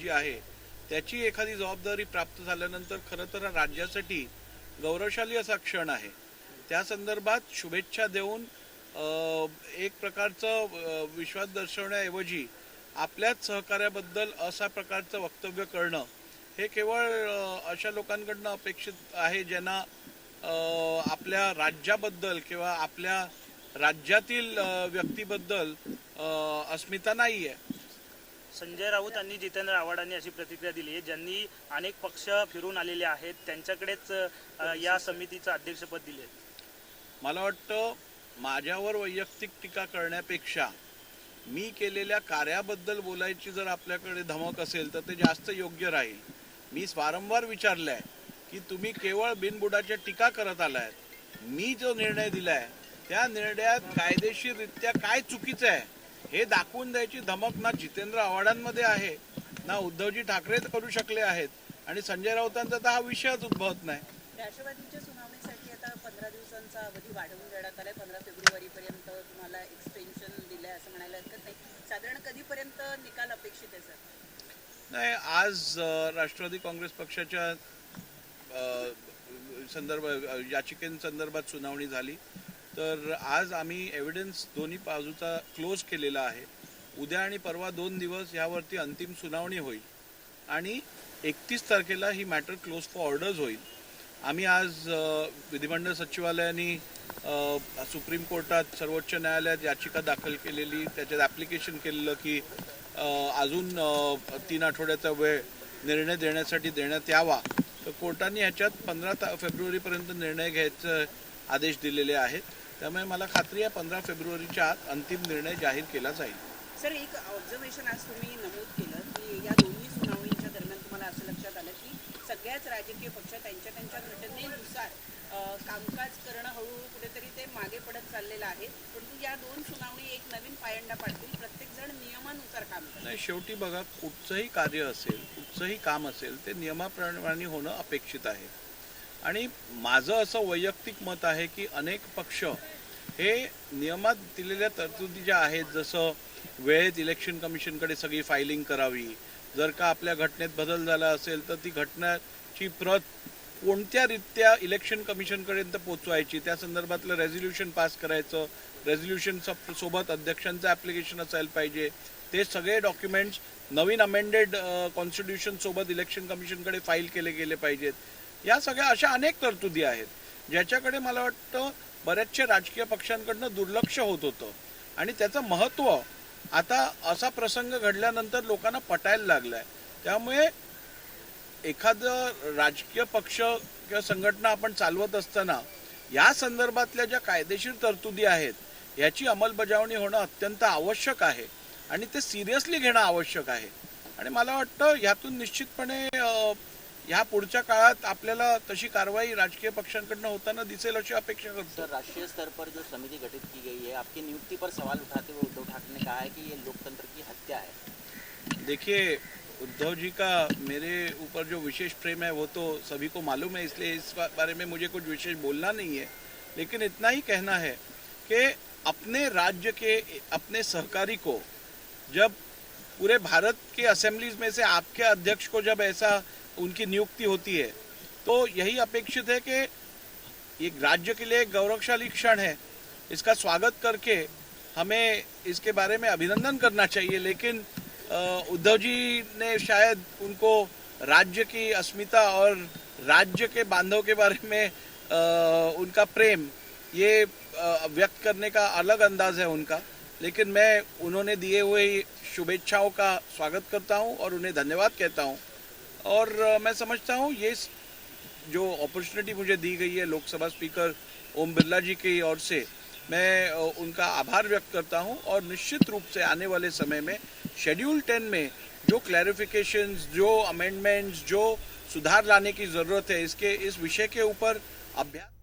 जी आहे त्याची एखादी जबाबदारी प्राप्त झाल्यानंतर खरं तर राज्यासाठी गौरवशाली असा क्षण आहे. त्या संदर्भात शुभेच्छा देऊन एक प्रकारचं विश्वास दर्शवण्याऐवजी आपल्याच सहकार्याबद्दल अशा प्रकारचं वक्तव्य करणं हे केवळ अशा लोकांकडनं अपेक्षित आहे ज्यांना आपल्या राज्याबद्दल किंवा आपल्या राज्यातील व्यक्तीबद्दल अस्मिता नाही आहे संजय राऊत आणि जितेंद्र आव्हाडांनी अशी प्रतिक्रिया दिली आहे ज्यांनी अनेक पक्ष फिरून आलेले आहेत त्यांच्याकडेच या समितीचं अध्यक्षपद दिले मला वाटतं माझ्यावर वैयक्तिक टीका करण्यापेक्षा मी केलेल्या कार्याबद्दल बोलायची जर आपल्याकडे धमक असेल तर ते जास्त योग्य राहील. मी वारंवार विचारलंय की तुम्ही केवळ बिनबुडाच्या टीका करत आलाय. मी जो निर्णय दिलाय त्या निर्णयात कायदेशीररित्या काय चुकीचं आहे? हे दाखवून द्यायची धमक ना जितेंद्र आव्हाडांमध्ये आहे ना उद्धवजी ठाकरे करू शकले आहेत. आणि संजय राऊतांचा तर हा विषयच उद्भवत नाही. राष्ट्रवादीच्या सुनावणीसाठी आता पंधरा दिवसांचा अवधी वाढवून देण्यात आलाय. पंधरा फेब्रुवारीपर्यंत तुम्हाला एक्सटेन्शन दिलंय असं म्हणायला हरकत नाही. साधारण कधीपर्यंत निकाल अपेक्षित आहे सर? नाही आज राष्ट्रवादी काँग्रेस पक्षाच्या संदर्भ याचिकेसंदर्भात सुनावणी झाली. तर आज आम्ही एव्हिडन्स दोन्ही बाजूचा क्लोज केलेला आहे. उद्या आणि परवा दोन दिवस यावरती अंतिम सुनावणी होईल. आणि एकतीस तारखेला ही मॅटर क्लोज फॉर ऑर्डर्स होईल. आम्ही आज विधिमंडळ सचिवालयाने सुप्रीम कोर्टात सर्वोच्च न्यायालयात याचिका दाखल केलेली त्याच्यात ॲप्लिकेशन केलेलं की अजून तीन आठवड्याचा वेळ निर्णय देण्यासाठी देण्यात यावा. तर कोर्टाने ह्याच्यात पंधरा ता फेब्रुवारीपर्यंत निर्णय घ्यायचं आदेश दिलेले आहेत. त्यामुळे मला खात्री आहे पंधरा फेब्रुवारीच्या आत अंतिम निर्णय जाहीर केला जाईल. सर एक ऑब्झर्वेशन आज तुम्ही नमूद केलं की या दोन्ही सुनावणीच्या दरम्यान तुम्हाला असं लक्षात आलं की सगळ्याच राजकीय पक्ष त्यांच्या त्यांच्या घटनेनुसार कामकाज करणं हळूहळू कुठेतरी ते मागे पडत चाललेलं आहे. परंतु या दोन सुनावणी एक नवीन पायंडा पाडतील. प्रत्येक जण नियमानुसार काम नाही शेवटी बघा कुठचंही कार्य असेल कुठचंही काम असेल ते नियमाप्रमाणे होणं अपेक्षित आहे. आणि माझं असं वैयक्तिक मत आहे की अनेक पक्ष हे नियमात दिलेल्या तरतुदी ज्या आहेत जसं वेळेत इलेक्शन कमिशनकडे सगळी फायलिंग करावी जर का आपल्या घटनेत बदल झाला असेल तर ती घटनाची प्रत कोणत्या रित्या इलेक्शन कमिशनपर्यंत पोचवायची त्या संदर्भातलं रेझोल्युशन पास करायचं रेझोल्युशन सोबत अध्यक्षांचं ॲप्लिकेशन असायला पाहिजे ते सगळे डॉक्युमेंट्स नवीन अमेंडेड कॉन्स्टिट्यूशन सोबत इलेक्शन कमिशनकडे फाईल केले गेले पाहिजेत. या सगळ्या अशा अनेक तरतुदी आहेत ज्याच्याकडे मला वाटतं बऱ्याचशा राजकीय पक्षांकडनं दुर्लक्ष होत होतं. आणि त्याचं महत्त्व आता असा प्रसंग घडल्यानंतर लोकांना पटायला लागलाय. त्यामुळे एखादं राजकीय पक्ष किंवा संघटना आपण चालवत असताना या संदर्भातल्या ज्या कायदेशीर तरतुदी आहेत याची अंमलबजावणी होणं अत्यंत आवश्यक आहे आणि ते सिरियसली घेणं आवश्यक आहे. आणि मला वाटतं ह्यातून निश्चितपणे ह्या पुढच्या काळात आपल्याला तशी कारवाई राजकीय पक्षांकडनं होताना दिसेल अशी अपेक्षा करतो. सर राष्ट्रीय स्तर पर जो समिति गठित की गई है आपकी नियुक्ति पर सवाल उठाते हुए उद्धव ठाकरे ने कहा है कि ये लोकतंत्र की हत्या है। देखिए उद्धव जी का मेरे ऊपर जो विशेष प्रेम है वो तो सभी को मालूम है इसलिए इस बारे में मुझे कुछ विशेष बोलना नहीं है। लेकिन इतना ही कहना है कि अपने राज्य के अपने सहकारी को जब पूरे भारत के असेंबलीज में से आपके अध्यक्ष को जब ऐसा उनकी नियुक्ति होती है। तो यही अपेक्षित है कि ये राज्य के लिए गौरवशाली क्षण है। इसका स्वागत करके हमें इसके बारे में अभिनंदन करना चाहिए, लेकिन उद्धव जी ने शायद उनको राज्य की अस्मिता और राज्य के बांधव के बारे में उनका प्रेम, ये व्यक्त करने का अलग अंदाज है उनका। लेकिन मैं उन्होंने दिए हुए शुभेच्छाओं का स्वागत करता हूँ और उन्हें धन्यवाद कहता हूँ। और मैं समझता हूँ ये जो अपॉर्चुनिटी मुझे दी गई है लोकसभा स्पीकर ओम बिरला जी की ओर से, मैं उनका आभार व्यक्त करता हूँ और निश्चित रूप से आने वाले समय में शेड्यूल टेन में जो क्लैरिफिकेशन जो अमेंडमेंट्स जो सुधार लाने की ज़रूरत है, इसके, इस विषय के ऊपर अभ्यास